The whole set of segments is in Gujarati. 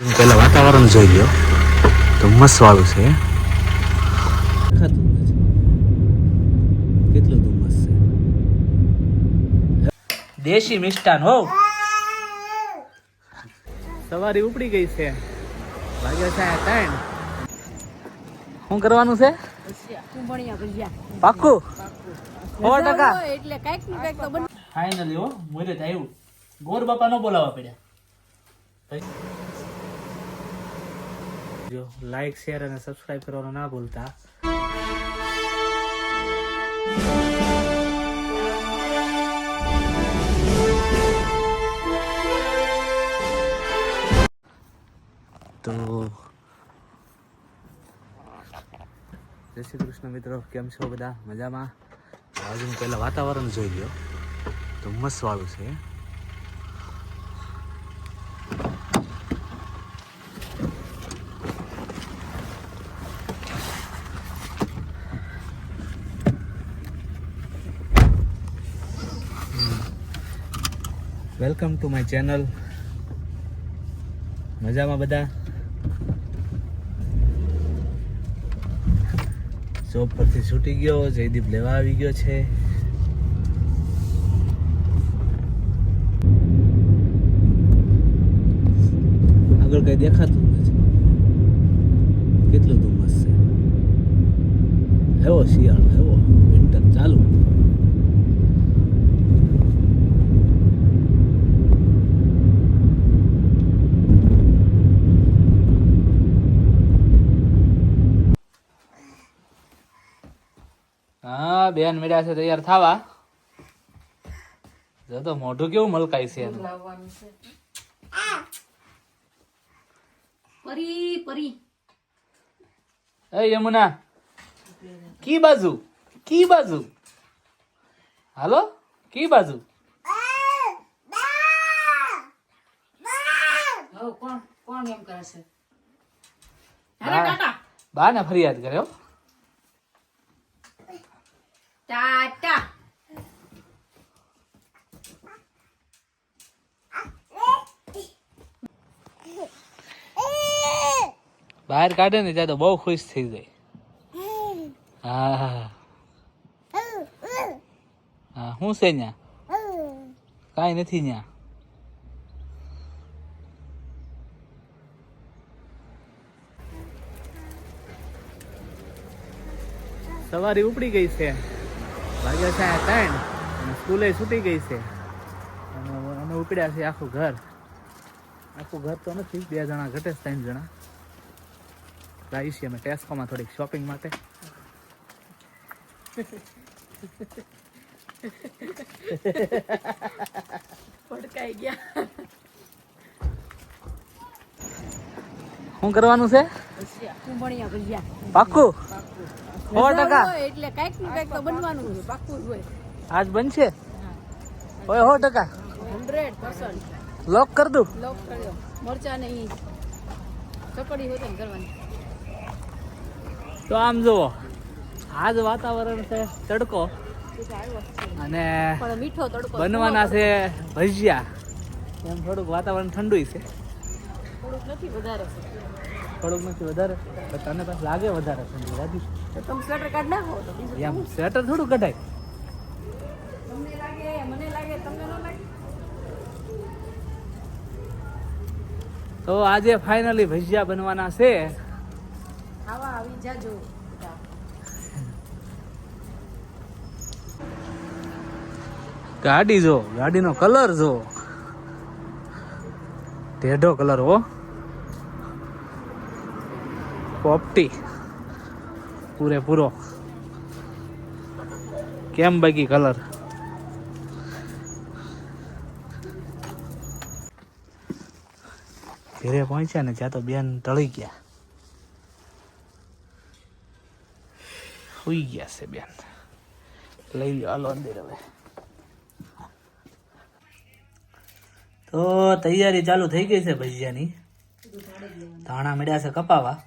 પેલા વાતાવરણ જોઈ લ્યો. મસ્ત વાળું છે. કેટલું ધુમ્મસ છે. દેશી મિષ્ટાન હો. સવારી ઉપડી ગઈ છે. વાગ્યા છે ત્રણ. શું કરવાનું છે? પાક્કું? સો ટકા. એટલે કંઈક ને કંઈક તો બને ફાઇનલી હો મોરે આવ્યું. ગોર બાપા નો બોલાવવા પડ્યા. જો લાઈક શેર અને સબસ્ક્રાઇબ કરવાનું ના ભૂલતા. તો, જય શ્રી કૃષ્ણ મિત્રો, કેમ છો બધા? મજામાં? આજે હું પહેલાં વાતાવરણ જોઈ લ્યો. તો મસ્ત વાળું છે. વેલકમ ટુ માય ચેનલ મજામાં બધા? જોબ પરથી છૂટી ગયો, જયદીપ લેવા આવી ગયો છે. આગળ કઈ દેખાતું નથી કેટલું ધુમ્મસ છે આવ્યો શિયાળો આવ્યો વિન્ટર ચાલુ બેન મેળ્યા છે તૈયાર થવા. જો તો મોઢું કેવું મલકાય છે એનું. પરી પરી. એ યમુના કી બાજુ? કી બાજુ? હાલો કી બાજુ? કોણ કોણ એમ કરે છે? બા ને ફરિયાદ કરે હો ટાટા. બહાર કાઢે ને ત્યાં તો બહુ ખુશ થઈ જાય. હા. શું છે ન્યા? કાંઈ નથી ન્યા. સવારી ઉપડી ગઈ છે. વાગ્યા છે ત્રણ અને સ્કૂલે છૂટી ગઈ છે. અને અમે ઉપડ્યા છે આખું ઘર. આખું ઘર તો નથી બે જણા ઘટે ત્રણ જણા. જાય છીએ અમે ટેસ્કોમાં થોડીક શોપિંગ માટે. પડકાઈ ગયા. શું કરવાનું છે? પાક્કું? સો ટકા. એટલે કંઈક ને કંઈક તો બનવાનું છે પાક્કું હોય. આજ બનશે? હોય સો ટકા. હંડ્રેડ પર્સન્ટ લોક કર દઉં. લોક કર્યો. મરચા નહીં ચપડી હોય ને કરવાની. તો આમ જુઓ આજ વાતાવરણ છે તડકો અને મીઠો તડકો બનવાના છે ભજીયા. એમ થોડુંક વાતાવરણ ઠંડુ છે. થોડુંક નથી વધારે છે. થોડુંક નથી વધારે. પણ તને પાસે લાગે વધારે ઠંડુ રાજી તો તમે સ્વેટર કાઢ નાખો તો બીજું એમ સ્વેટર થોડું કઢાય. તમને લાગે મને લાગે તમને ન લાગે? તો આજે ફાઇનલી ભજીયા બનવાના છે. આવા આવી જાજો ગાડી જો ગાડીનો કલર જો. ટેઢો કલર હો. પોપટી પૂરેપૂરો. કેમ બાકી કલર ઘેરે પહોંચ્યા ને ત્યાં તો બેન તળી ગયા. સુઈ ગયા છે બેન. લઈ લ્યો, હાલો અંદર હવે. તો તૈયારી ચાલુ થઈ ગઈ છે ભજીયાની. ધાણા મળ્યા છે કપાવા.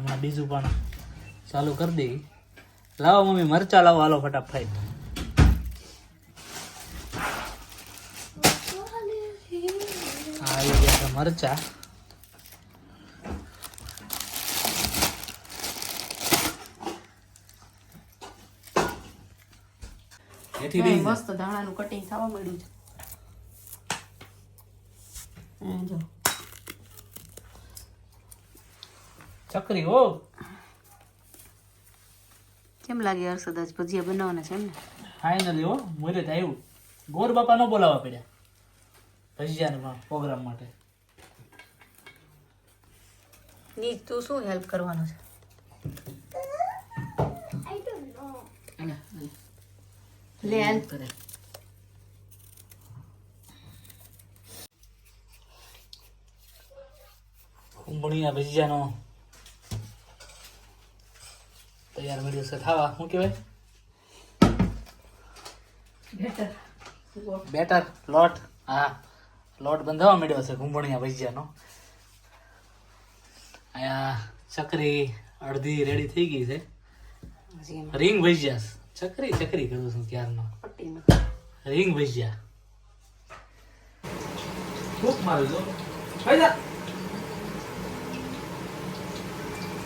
હમણાં બીજું પણ ચાલુ કરી દઈ. લાવો મમ્મી મરચા લાવો. હાલો ફટાફટ. મરચા. એથી રહી મસ્ત ધાણાનું કટિંગ થવા મળ્યું છે. ચકરી હો કેમ લાગે હર્ષદ આજ ભજીયા બનાવવાના છે એમ ને? ફાઇનલી હો મુહૂર્ત આવ્યું. ગોર બાપા નો બોલાવવા પડ્યા ભજીયાના પ્રોગ્રામ માટે. નીજ તું શું હેલ્પ કરવાનો છે? લે હેલ્પ કરે. કુંભણીયા ભજીયાનો તૈયાર મળ્યો છે. ખાવા શું કહેવાય? બેટર. બેટર લોટ. હા લોટ બંધાવા મળ્યો છે ઘૂંભણિયા ભજીયાનો. અહીંયા ચકરી અડધી રેડી થઈ ગઈ છે. રિંગ ભજીયા ચકરી ચકરી કરું છું ક્યારનો. Ring ring bhajiya. ખૂબ મારું જો. ભાઈ જા.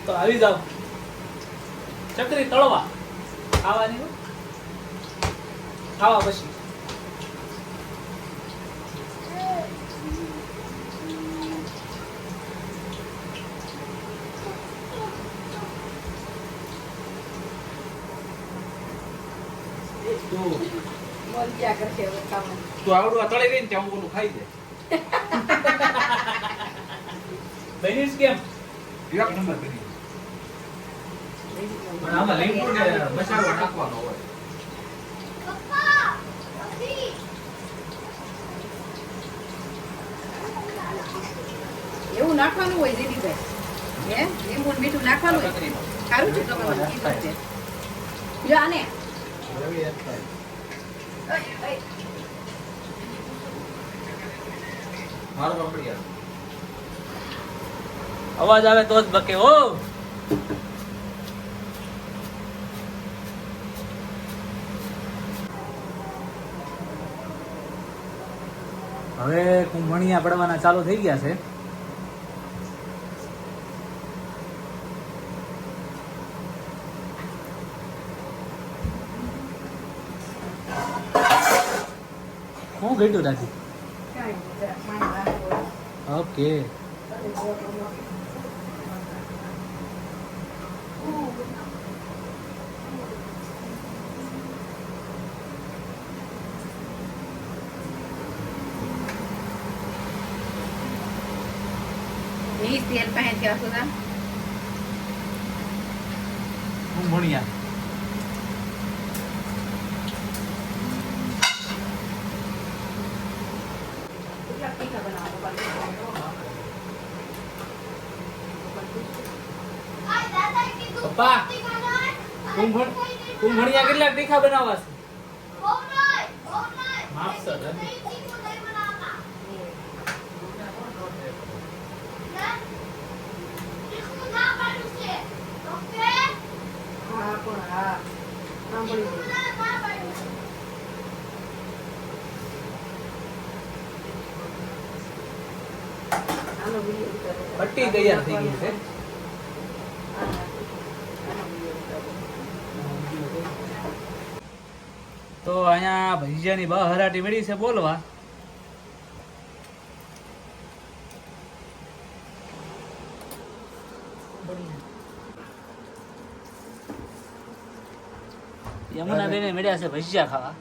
તો આવી જાવ ચકરી તળવા. ખાવાની ખાવા પછી. તું આવડું આ તળે ને ત્યાં હું ખાઈ દે. બનીશ કેમ? એક નંબર બની પણ આમાં લીંબુ ને મસાલો નાખવાનો હોય? એવું નાખવાનું હોય દીદીભાઈ. હે? લીંબુ ને મીઠું નાખવાનું હોય. સારું છે તમારું કીધું છે. જો આને અવાજ આવે તો જ બકે હો. હવે કુંભણિયા પડવાના ચાલુ થઈ ગયા છે. શું ઘટ્યું રાખી? ઓકે તેલ પાસે ભણ્યા પપ્પા કુંભણ કુંભણિયા કેટલા તીખા બનાવવા છે? માપસર હે? હા સાંભળી. પટ્ટી તૈયાર થઈ ગઈ છે. તો અહીંયા ભજીયાની બા હરાટી મળી છે બોલવા યમુના બેને મળ્યા છે ભજીયા ખાવા.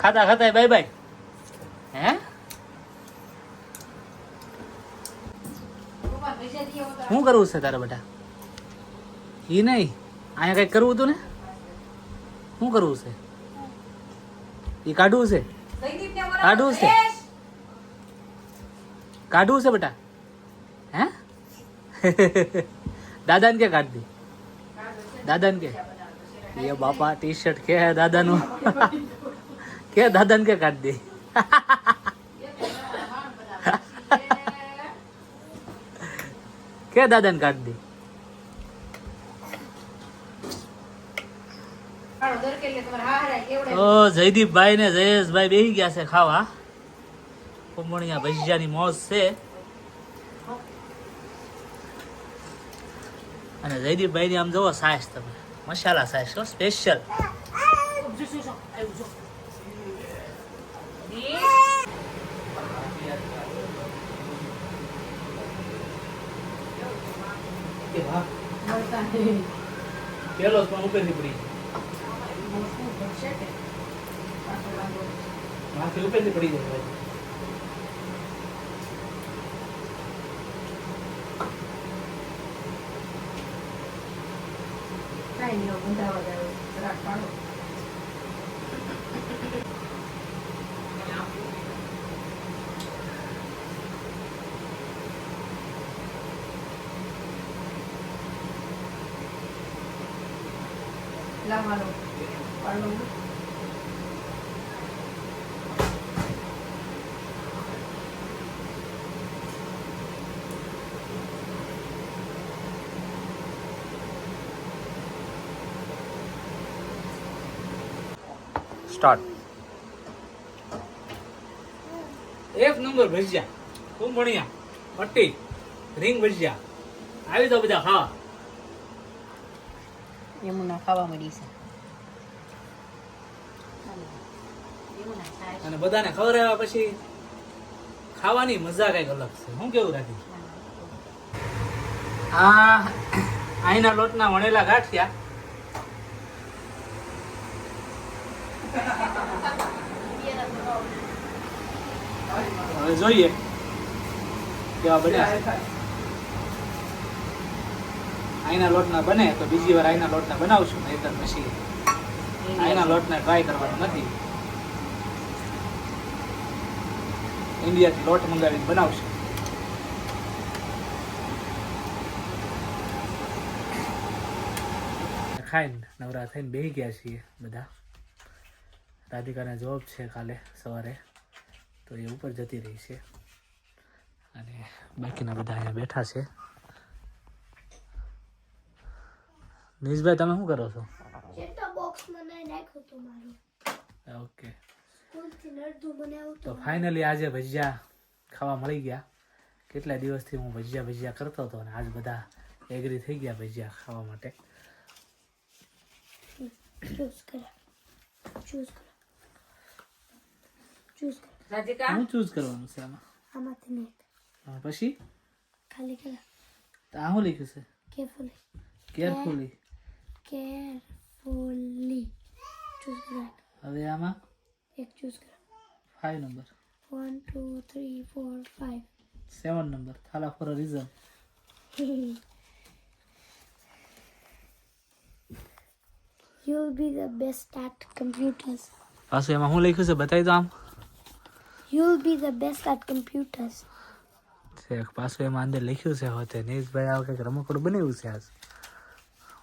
ખાતા ખાતા બાય બાય. હે? પપ્પા પૈસા દઈએ હોતા. શું કરવું છે તારા બેટા? એ નહીં. અહીંયા કંઈક કરવું હતું ને? શું કરવું છે? એ કાઢવું છે? કાઢવું છે? કાઢવું છે બેટા? હે? દાદાને કે કાઢ દે દાદાને કે? એ બાપા ટી શર્ટ કે દાદાનું? કે દાદાને કે કાઢ દે કે દાદાને કાઢ દે ઓ, જયદીપભાઈ ને જયેશભાઈ બેસી ગયા છે ખાવા. કુંભણિયા ભજીયાની મોજ છે. અને જયદીપભાઈ ની આમ જોવો સાસ તમે. મસાલા સાસ હો સ્પેશિયલ પેલો પણ ઉપરથી પડી. માથે ઉપરથી પડી જાય. ભાઈ. કાંઈ નહીં, હવે બંધાવા જાય. જરાક પાડો. લાવ હાલો. પાડો. સ્ટાર્ટ એક નંબર ભજીયા ખૂબ ભણ્યા પટ્ટી રીંગ ભજીયા. આવી જાઓ બધા હા યમુના ખાવા મળી છે. અને બધાને ખબર આવ્યા પછી ખાવાની મજા કંઈક અલગ છે. હું કેવું રાખી આ આઈના લોટના વણેલા ગાંઠિયા હવે જોઈએ. કેવા બન્યા. આઈના લોટના બને તો બીજી વાર આઈના લોટના બનાવશું નહીતર પછી આઈના લોટને ટ્રાય કરવાનું નથી. ઇન્ડિયાથી લોટ મંગાવીને બનાવશું. ખાઈને નવરા થઈને બેસી ગયા છીએ બધા. રાધિકાને જોબ છે કાલે સવારે. તો એ ઉપર જતી રહી છે. અને બાકીના બધા અહીંયા બેઠા છે. નીશભાઈ તમે શું કરો છો? ઓકે તો ફાઇનલી આજે ભજીયા ખાવા મળી ગયા. કેટલા દિવસથી હું ભજીયા ભજીયા કરતો હતો અને આજ બધા એગ્રી થઈ ગયા ભજીયા ખાવા માટે. ચૂઝ કર્યા ચૂઝ કર્યા ચૂઝ કર્યા રાધિકા હું ચૂઝ કરવાનું છે આમાં આમાંથી નહીં હા, પછી ખાલી કર્યા તો આ શું લખ્યું છે કેરફુલી કેરફુલી કેરફુલી ચૂઝ કર્યા હવે આમાં એક ચૂઝ કર્યા five number one two three four five seven number Thala for a reason You will be the best at computers. પાછું એમાં શું લખ્યું છે બતાવી દો આમ You will be the best at computers. છેક પાછું એમાં અંદર લખ્યું છે હોતે નીશભાઈ આ કંઈક રમકડું બનાવ્યું છે આજ.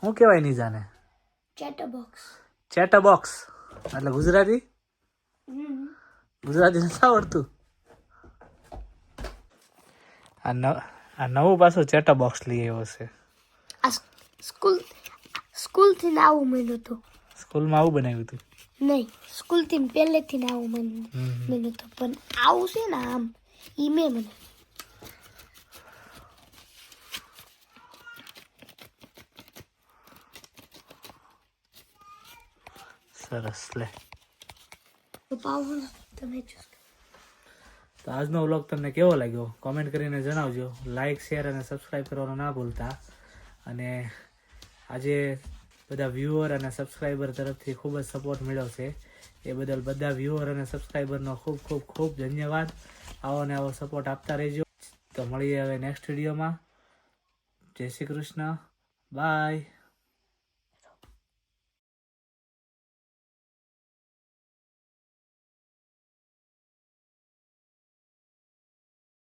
શું કહેવાય નહીં જાને ચેટા બોક્સ એટલે ગુજરાતી. ગુજરાતી નથી આવડતું. આ નવ આ નવું પાછું ચેટા બોક્સ લઈ આવ્યો છે. આ સ્કૂલ સ્કૂલથી આવું મળ્યું હતું સ્કૂલમાં આવું બનાવ્યું હતું નહીં. સ્કૂલથી પહેલેથી ને આવું મને. મળ્યું હતું પણ આવું છે ને આમ? ઈ મેં મને સરસ લે. તો તમે તો આજનો વ્લોગ તમને કેવો લાગ્યો? કોમેન્ટ કરીને જણાવજો. લાઇક શેર અને સબસ્ક્રાઈબ કરવાનું ના ભૂલતા. અને આજે બધા વ્યૂઅર અને સબસ્ક્રાઈબર તરફથી ખૂબ જ સપોર્ટ મળ્યો છે. એ બદલ બધા વ્યૂઅર અને સબસ્ક્રાઈબરનો ખૂબ ખૂબ ખૂબ ધન્યવાદ. આવો ને આવો સપોર્ટ આપતા રહેજો. તો મળીએ હવે નેક્સ્ટ વિડીયોમાં જય શ્રી કૃષ્ણ. બાય